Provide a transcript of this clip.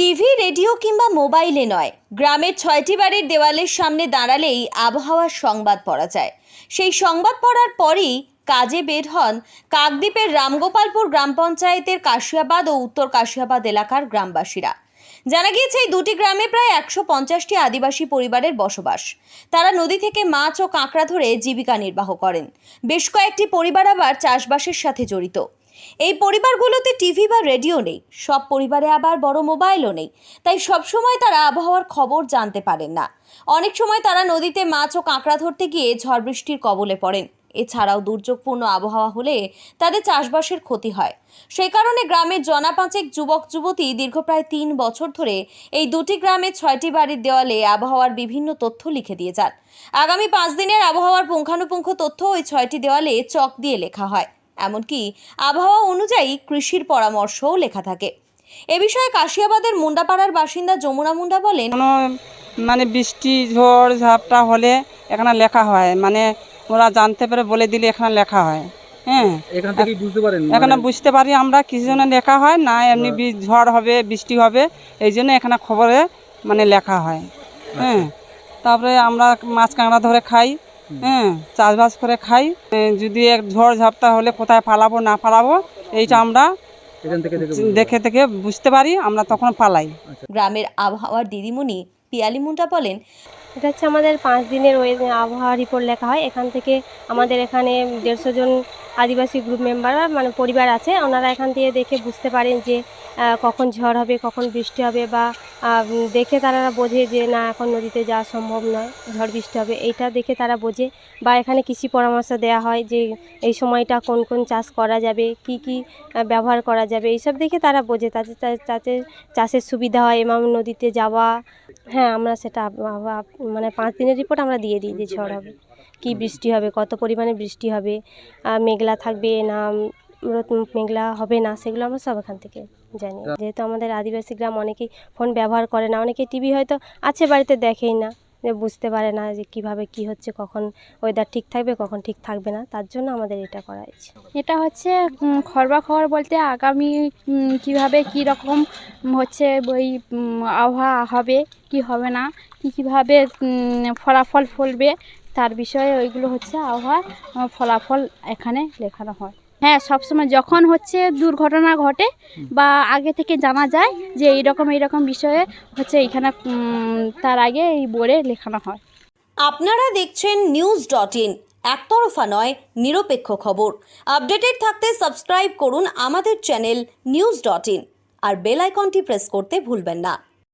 TV, radio কিংবা মোবাইলে নয়। গ্রামের ছয়টি বাড়ির দেওয়ালের সামনে দাঁড়ালেই আবহাওয়ার সংবাদ পড়া যায়। সেই সংবাদ পড়ার পরেই কাজে বের হন কাকদ্বীপের রামগোপালপুর গ্রাম পঞ্চায়েতের কাশিয়াবাদ ও উত্তর কাশিয়াবাদ এলাকার গ্রামবাসীরা। জানা গিয়েছে, এই দুটি গ্রামে প্রায় একশো পঞ্চাশটি আদিবাসী পরিবারের বসবাস। তারা নদী থেকে মাছ ও কাঁকড়া ধরে জীবিকা নির্বাহ করেন। বেশ কয়েকটি পরিবার আবার চাষবাসের সাথে জড়িত। এই পরিবারগুলোতে টিভি বা রেডিও নেই, সব পরিবারে আবার বড় মোবাইলও নেই, তাই সবসময় তারা আবহাওয়ার খবর জানতে পারেন না। অনেক সময় তারা নদীতে মাছ ও কাঁকড়া ধরতে গিয়ে ঝড় বৃষ্টির কবলে পড়েন। এছাড়াও দুর্যোগপূর্ণ আবহাওয়া হলে তাদের চাষবাসের ক্ষতি হয়। সেই কারণে গ্রামের জনা পাঁচেক যুবক, যুবতী দীর্ঘ প্রায় তিন বছর ধরে এই দুটি গ্রামে ছয়টি বাড়ির দেওয়ালে আবহাওয়ার বিভিন্ন তথ্য লিখে দিয়ে যান। আগামী পাঁচ দিনের আবহাওয়ার পুঙ্খানুপুঙ্খ তথ্য ওই ছয়টি দেওয়ালে চক দিয়ে লেখা হয়। এমনকি আবহাওয়া অনুযায়ী কৃষির পরামর্শও লেখা থাকে। এ বিষয়ে কাশিয়াবাদের মুন্ডাপাড়ার বাসিন্দা যমুনা মুন্ডা বলেন কোনো মানে বৃষ্টি ঝড় ঝাপটা হলে এখানে লেখা হয়। মানে ওরা জানতে পেরে বলে দিলে এখানে লেখা হয়। হ্যাঁ? এখান থেকেই বুঝতে পারেন? এখানে মানে বুঝতে পারি আমরা কিছু জন্য লেখা হয় না এমনি ঝড় হবে বৃষ্টি হবে এই জন্য এখানে খবরে মানে লেখা হয়। হ্যাঁ? তারপরে আমরা মাছ কাঁকড়া ধরে খাই। হ্যাঁ চাষবাস করে খাই। যদি এক ঝড় ঝাপটা হলে কোথায় পালাবো না পালাবো এইটা আমরা দেখে থেকে দেখে বুঝতে পারি আমরা তখন পালাই গ্রামের আবহাওয়ার দিদিমণি পিয়ালি মুন্ডা বলেন এটা হচ্ছে আমাদের পাঁচ দিনের ওই আবহাওয়া রিপোর্ট লেখা হয়। এখান থেকে আমাদের এখানে দেড়শো জন আদিবাসী গ্রুপ মেম্বার মানে পরিবার আছে, ওনারা এখান থেকে দেখে বুঝতে পারেন যে কখন ঝড় হবে, কখন বৃষ্টি হবে বা দেখে তারা বোঝে যে, না, এখন নদীতে যাওয়া সম্ভব নয়, ঝড় বৃষ্টি হবে। এইটা দেখে তারা বোঝে বা এখানে কৃষি পরামর্শ দেওয়া হয় যে, এই সময়টা কোন কোন চাষ করা যাবে, কি কি ব্যবহার করা যাবে, এইসব দেখে তারা বোঝে। তাতে তাতে চাষের সুবিধা হয় এমাম নদীতে যাওয়া হ্যাঁ আমরা সেটা মানে পাঁচ দিনের রিপোর্ট আমরা দিয়ে দিই যে ঝড় হবে। কী বৃষ্টি হবে, কত পরিমাণে বৃষ্টি হবে মেঘলা থাকবে না মেঘলা হবে না, সেগুলো আমরা সব এখান থেকে জানি। যেহেতু আমাদের আদিবাসী গ্রাম অনেকেই ফোন ব্যবহার করে না, অনেকে টিভি হয়তো আছে বাড়িতে দেখেই না। বুঝতে পারে না যে কীভাবে কি হচ্ছে, কখন ওয়েদার ঠিক থাকবে, কখন ঠিক থাকবে না, তার জন্য আমাদের এটা করা হয়েছে। এটা হচ্ছে খরবা খবর বলতে আগামী কীভাবে কি রকম হচ্ছে, ওই আবহাওয়া হবে, কি হবে না, কি কীভাবে ফলাফল ফলবে, তার বিষয়ে ওইগুলো হচ্ছে আবহাওয়ার ফলাফল এখানে লেখানো হয়। হ্যাঁ সবসময় যখন হচ্ছে দুর্ঘটনা ঘটে বা আগে থেকে জানা যায় যে এইরকম এইরকম বিষয়ে হচ্ছে এখানে উম, তার আগে এই বোর্ডে লেখানো হয়। আপনারা দেখছেন নিউজ ডট ইন একতরফা নয় নিরপেক্ষ খবর। আপডেটেড থাকতে সাবস্ক্রাইব করুন আমাদের চ্যানেল নিউজ ডট ইন আর বেল আইকনটি প্রেস করতে ভুলবেন না।